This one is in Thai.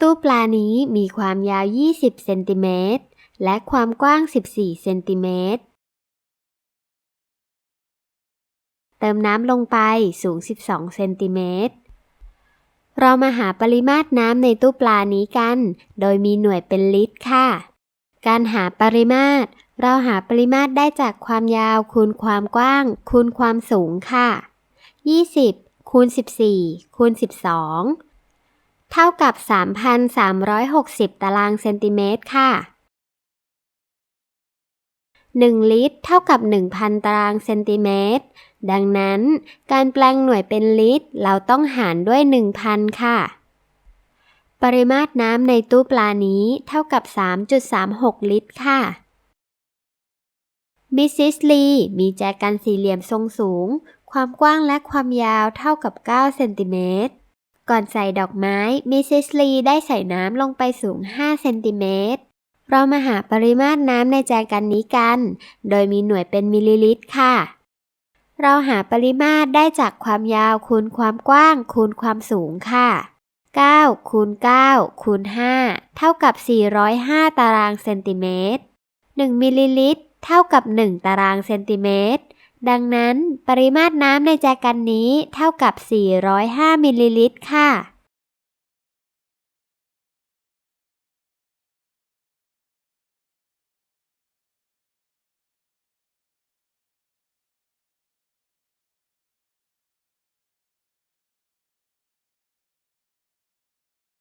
ตู้ปลานี้มีความยาว 20 เซนติเมตร และความกว้าง 14 เซนติเมตร เติมน้ำลงไปสูง 12 เซนติเมตร เรามาหาปริมาตรน้ำในตู้ปลานี้กัน โดยมีหน่วยเป็นลิตรค่ะ การหาปริมาตร เราหาปริมาตรได้จากความยาวคูณความกว้าง คูณความสูงค่ะ 20คูณ14คูณ12 เท่ากับ 3,360 ตารางเซนติเมตรค่ะ 1 ลิตร เท่ากับ 1,000 ตารางเซนติเมตร ดังนั้นการแปลงหน่วยเป็นลิตร เราต้องหารด้วย 1,000 ค่ะ ปริมาตรน้ำในตู้ปลานี้เท่ากับ 3.36 ลิตรค่ะมิสซิสลีมีแจกันสี่เหลี่ยมทรงสูง ความกว้างและความยาวเท่ากับ 9 เซนติเมตร ก่อนใส่ดอกไม้มิสซิสลีได้ใส่น้ำลงไปสูง 5 เซนติเมตร เรามาหาปริมาตรน้ำในแจกันนี้กัน โดยมีหน่วยเป็นมิลลิลิตรค่ะ เราหาปริมาตรได้จากความยาวคูณความกว้างคูณความสูงค่ะ9คูณ9คูณ5เท่ากับ 405 ตารางเซนติเมตร 1 มิลลิลิตร เท่ากับ 1 ตารางเซนติเมตร ดังนั้นปริมาตรน้ำในแจกันนี้เท่ากับ 405มิลลิลิตรค่ะ